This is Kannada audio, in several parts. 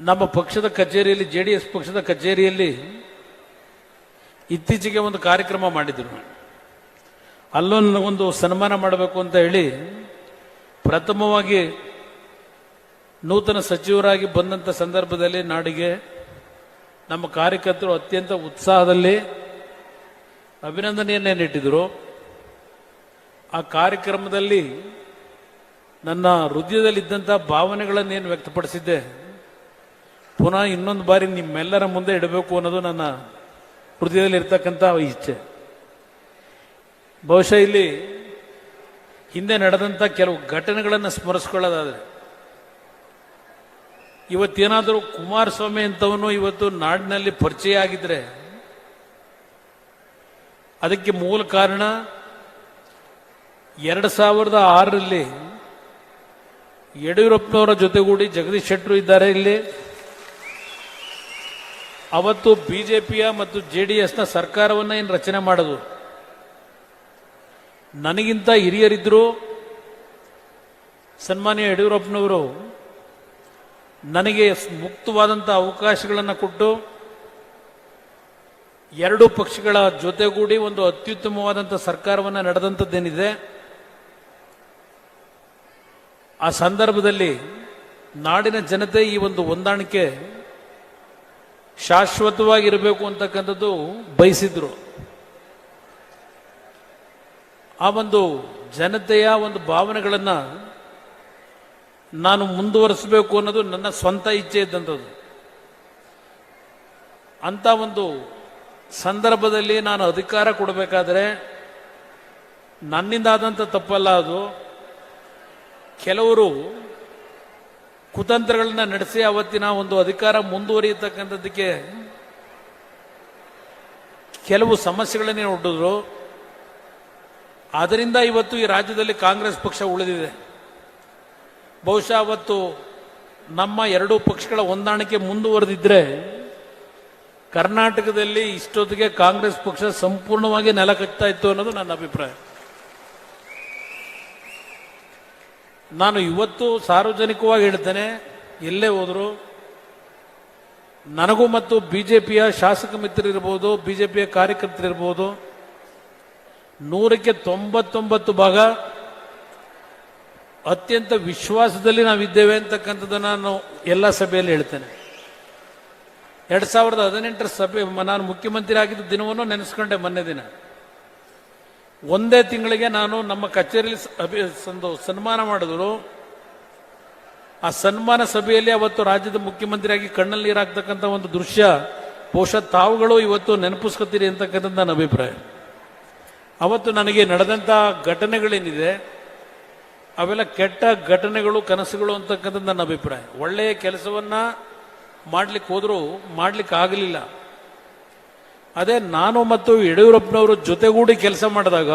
ನಮ್ಮ ಪಕ್ಷದ ಕಚೇರಿಯಲ್ಲಿ ಜೆ ಡಿ ಎಸ್ ಪಕ್ಷದ ಕಚೇರಿಯಲ್ಲಿ ಇತ್ತೀಚೆಗೆ ಒಂದು ಕಾರ್ಯಕ್ರಮ ಮಾಡಿದ್ರು. ಅಲ್ಲೂ ನನಗೊಂದು ಸನ್ಮಾನ ಮಾಡಬೇಕು ಅಂತ ಹೇಳಿ ಪ್ರಥಮವಾಗಿ ನೂತನ ಸಚಿವರಾಗಿ ಬಂದಂಥ ಸಂದರ್ಭದಲ್ಲಿ ನಾಡಿಗೆ ನಮ್ಮ ಕಾರ್ಯಕರ್ತರು ಅತ್ಯಂತ ಉತ್ಸಾಹದಲ್ಲಿ ಅಭಿನಂದನೆಯನ್ನೇ ನೀಟ್ಟಿದರು ಆ ಕಾರ್ಯಕ್ರಮದಲ್ಲಿ ನನ್ನ ಹೃದಯದಲ್ಲಿದ್ದಂಥ ಭಾವನೆಗಳನ್ನೇನು ವ್ಯಕ್ತಪಡಿಸಿದ್ದೆ? ಪುನಃ ಇನ್ನೊಂದು ಬಾರಿ ನಿಮ್ಮೆಲ್ಲರ ಮುಂದೆ ಇಡಬೇಕು ಅನ್ನೋದು ನನ್ನ ಹೃದಯದಲ್ಲಿ ಇರ್ತಕ್ಕಂಥ ಇಚ್ಛೆ. ಬಹುಶಃ ಇಲ್ಲಿ ಹಿಂದೆ ನಡೆದಂಥ ಕೆಲವು ಘಟನೆಗಳನ್ನು ಸ್ಮರಿಸ್ಕೊಳ್ಳೋದಾದರೆ, ಇವತ್ತೇನಾದರೂ ಕುಮಾರಸ್ವಾಮಿ ಅಂತವನು ಇವತ್ತು ನಾಡಿನಲ್ಲಿ ಪರಿಚಯ ಆಗಿದ್ರೆ, ಅದಕ್ಕೆ ಮೂಲ ಕಾರಣ ಎರಡು ಸಾವಿರದ ಆರರಲ್ಲಿ ಯಡಿಯೂರಪ್ಪನವರ ಜೊತೆಗೂಡಿ ಜಗದೀಶ್ ಶೆಟ್ಟರು ಇದ್ದಾರೆ ಇಲ್ಲಿ. ಅವತ್ತು ಬಿ ಜೆ ಪಿಯ ಮತ್ತು ಜೆ ಡಿ ಎಸ್ನ ಸರ್ಕಾರವನ್ನು ಏನು ರಚನೆ ಮಾಡೋದು? ನನಗಿಂತ ಹಿರಿಯರಿದ್ದರು ಸನ್ಮಾನ್ಯ ಯಡಿಯೂರಪ್ಪನವರು ನನಗೆ ಮುಕ್ತವಾದಂಥ ಅವಕಾಶಗಳನ್ನು ಕೊಟ್ಟು ಎರಡು ಪಕ್ಷಗಳ ಜೊತೆಗೂಡಿ ಒಂದು ಅತ್ಯುತ್ತಮವಾದಂಥ ಸರ್ಕಾರವನ್ನು ನಡೆದಂಥದ್ದೇನಿದೆ, ಆ ಸಂದರ್ಭದಲ್ಲಿ ನಾಡಿನ ಜನತೆ ಈ ಒಂದು ಹೊಂದಾಣಿಕೆ ಶಾಶ್ವತವಾಗಿರಬೇಕು ಅಂತಕ್ಕಂಥದ್ದು ಬಯಸಿದ್ರು. ಆ ಒಂದು ಜನತೆಯ ಒಂದು ಭಾವನೆಗಳನ್ನು ನಾನು ಮುಂದುವರಿಸಬೇಕು ಅನ್ನೋದು ನನ್ನ ಸ್ವಂತ ಇಚ್ಛೆ ಇದ್ದಂಥದ್ದು. ಅಂಥ ಒಂದು ಸಂದರ್ಭದಲ್ಲಿ ನಾನು ಅಧಿಕಾರ ಕೊಡಬೇಕಾದ್ರೆ ನನ್ನಿಂದಾದಂಥ ತಪ್ಪಲ್ಲ ಅದು. ಕೆಲವರು ಕುತಂತ್ರಗಳನ್ನ ನಡೆಸಿ ಅವತ್ತಿನ ಒಂದು ಅಧಿಕಾರ ಮುಂದುವರಿಯತಕ್ಕಂಥದ್ದಕ್ಕೆ ಕೆಲವು ಸಮಸ್ಯೆಗಳನ್ನೇ ಒಡ್ಡಿದ್ರು ಆದ್ದರಿಂದ ಇವತ್ತು ಈ ರಾಜ್ಯದಲ್ಲಿ ಕಾಂಗ್ರೆಸ್ ಪಕ್ಷ ಉಳಿದಿದೆ. ಬಹುಶಃ ಅವತ್ತು ನಮ್ಮ ಎರಡೂ ಪಕ್ಷಗಳ ಹೊಂದಾಣಿಕೆ ಮುಂದುವರೆದಿದ್ರೆ ಕರ್ನಾಟಕದಲ್ಲಿ ಇಷ್ಟೊತ್ತಿಗೆ ಕಾಂಗ್ರೆಸ್ ಪಕ್ಷ ಸಂಪೂರ್ಣವಾಗಿ ನೆಲ ಕಟ್ತಾ ಇತ್ತು ಅನ್ನೋದು ನನ್ನ ಅಭಿಪ್ರಾಯ. ನಾನು ಇವತ್ತು ಸಾರ್ವಜನಿಕವಾಗಿ ಹೇಳ್ತೇನೆ, ಎಲ್ಲೇ ಹೋದರೂ ನನಗೂ ಮತ್ತು ಬಿ ಜೆ ಪಿಯ ಶಾಸಕ ಮಿತ್ರರಿರ್ಬೋದು ಕಾರ್ಯಕರ್ತರು ಕಾರ್ಯಕರ್ತರಿರ್ಬೋದು ನೂರಕ್ಕೆ ತೊಂಬತ್ತೊಂಬತ್ತು ಭಾಗ ಅತ್ಯಂತ ವಿಶ್ವಾಸದಲ್ಲಿ ನಾವಿದ್ದೇವೆ ಅಂತಕ್ಕಂಥದ್ದನ್ನು ನಾನು ಎಲ್ಲ ಸಭೆಯಲ್ಲಿ ಹೇಳ್ತೇನೆ. ಎರಡು ಸಾವಿರದ ಹದಿನೆಂಟರ ಸಭೆ ನಾನು ಮುಖ್ಯಮಂತ್ರಿ ಆಗಿದ್ದ ದಿನವನ್ನು ನೆನೆಸ್ಕೊಂಡೆ ಮೊನ್ನೆ ದಿನ. ಒಂದೇ ತಿಂಗಳಿಗೆ ನಾನು ನಮ್ಮ ಕಚೇರಿಯಲ್ಲಿ ಸನ್ಮಾನ ಮಾಡಿದ್ರು. ಆ ಸನ್ಮಾನ ಸಭೆಯಲ್ಲಿ ಅವತ್ತು ರಾಜ್ಯದ ಮುಖ್ಯಮಂತ್ರಿಯಾಗಿ ಕಣ್ಣಲ್ಲಿ ನೀರಾಗ್ತಕ್ಕಂಥ ಒಂದು ದೃಶ್ಯ ಬಹುಶಃ ತಾವುಗಳು ಇವತ್ತು ನೆನಪಿಸ್ಕೊತೀರಿ ಅಂತಕ್ಕಂಥದ್ದು ನನ್ನ ಅಭಿಪ್ರಾಯ. ಅವತ್ತು ನನಗೆ ನಡೆದಂಥ ಘಟನೆಗಳೇನಿದೆ, ಅವೆಲ್ಲ ಕೆಟ್ಟ ಘಟನೆಗಳು, ಕನಸುಗಳು ಅಂತಕ್ಕಂಥದ್ದು ನನ್ನ ಅಭಿಪ್ರಾಯ. ಒಳ್ಳೆಯ ಕೆಲಸವನ್ನ ಮಾಡ್ಲಿಕ್ಕೆ ಹೋದರೂ ಮಾಡ್ಲಿಕ್ಕೆ ಆಗಲಿಲ್ಲ. ಅದೇ ನಾನು ಮತ್ತು ಯಡಿಯೂರಪ್ಪನವರು ಜೊತೆಗೂಡಿ ಕೆಲಸ ಮಾಡಿದಾಗ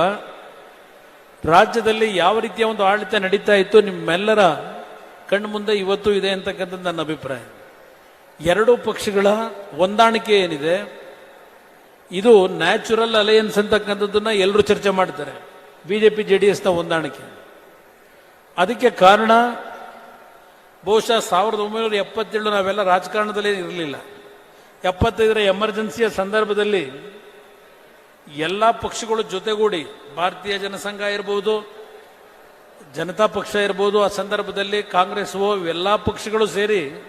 ರಾಜ್ಯದಲ್ಲಿ ಯಾವ ರೀತಿಯ ಒಂದು ಆಡಳಿತ ನಡೀತಾ ಇತ್ತು, ನಿಮ್ಮೆಲ್ಲರ ಕಣ್ಣು ಮುಂದೆ ಇವತ್ತು ಇದೆ ಅಂತಕ್ಕಂಥದ್ದು ನನ್ನ ಅಭಿಪ್ರಾಯ. ಎರಡೂ ಪಕ್ಷಗಳ ಹೊಂದಾಣಿಕೆ ಏನಿದೆ, ಇದು ನ್ಯಾಚುರಲ್ ಅಲಯನ್ಸ್ ಅಂತಕ್ಕಂಥದ್ದನ್ನ ಎಲ್ಲರೂ ಚರ್ಚೆ ಮಾಡ್ತಾರೆ. ಬಿಜೆಪಿ ಜೆ ಡಿ ಎಸ್ನ ಹೊಂದಾಣಿಕೆ. ಅದಕ್ಕೆ ಕಾರಣ ಬಹುಶಃ ಸಾವಿರದ ಒಂಬೈನೂರ ಎಪ್ಪತ್ತೇಳು ನಾವೆಲ್ಲ ರಾಜಕಾರಣದಲ್ಲೇ ಇರಲಿಲ್ಲ. ಎಪ್ಪತ್ತೈದರ ಎಮರ್ಜೆನ್ಸಿಯ ಸಂದರ್ಭದಲ್ಲಿ ಎಲ್ಲ ಪಕ್ಷಗಳು ಜೊತೆಗೂಡಿ ಭಾರತೀಯ ಜನಸಂಘ ಇರ್ಬೋದು, ಜನತಾ ಪಕ್ಷ ಇರ್ಬೋದು, ಆ ಸಂದರ್ಭದಲ್ಲಿ ಕಾಂಗ್ರೆಸ್ ಎಲ್ಲ ಪಕ್ಷಗಳು ಸೇರಿ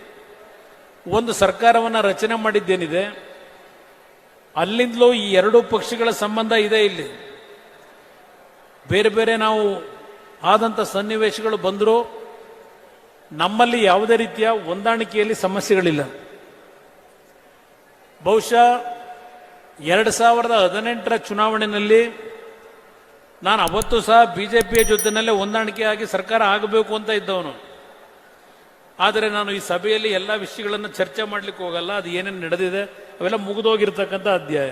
ಒಂದು ಸರ್ಕಾರವನ್ನು ರಚನೆ ಮಾಡಿದ್ದೇನಿದೆ. ಅಲ್ಲಿಂದಲೂ ಈ ಎರಡು ಪಕ್ಷಗಳ ಸಂಬಂಧ ಇದೆ ಇಲ್ಲಿ. ಬೇರೆ ಬೇರೆ ನಾವು ಆದಂಥ ಸನ್ನಿವೇಶಗಳು ಬಂದರೂ ನಮ್ಮಲ್ಲಿ ಯಾವುದೇ ರೀತಿಯ ಹೊಂದಾಣಿಕೆಯಲ್ಲಿ ಸಮಸ್ಯೆಗಳಿಲ್ಲ. ಬಹುಶಃ ಎರಡು ಸಾವಿರದ ಹದಿನೆಂಟರ ಚುನಾವಣೆಯಲ್ಲಿ ನಾನು ಅವತ್ತು ಸಹ ಬಿ ಜೆ ಪಿಯ ಜೊತೆಯಲ್ಲೇ ಹೊಂದಾಣಿಕೆಯಾಗಿ ಸರ್ಕಾರ ಆಗಬೇಕು ಅಂತ ಇದ್ದವನು. ಆದರೆ ನಾನು ಈ ಸಭೆಯಲ್ಲಿ ಎಲ್ಲ ವಿಷಯಗಳನ್ನು ಚರ್ಚೆ ಮಾಡಲಿಕ್ಕೆ ಹೋಗಲ್ಲ, ಅದು ಏನೇನು ನಡೆದಿದೆ ಅವೆಲ್ಲ ಮುಗಿದೋಗಿರ್ತಕ್ಕಂಥ ಅಧ್ಯಾಯ.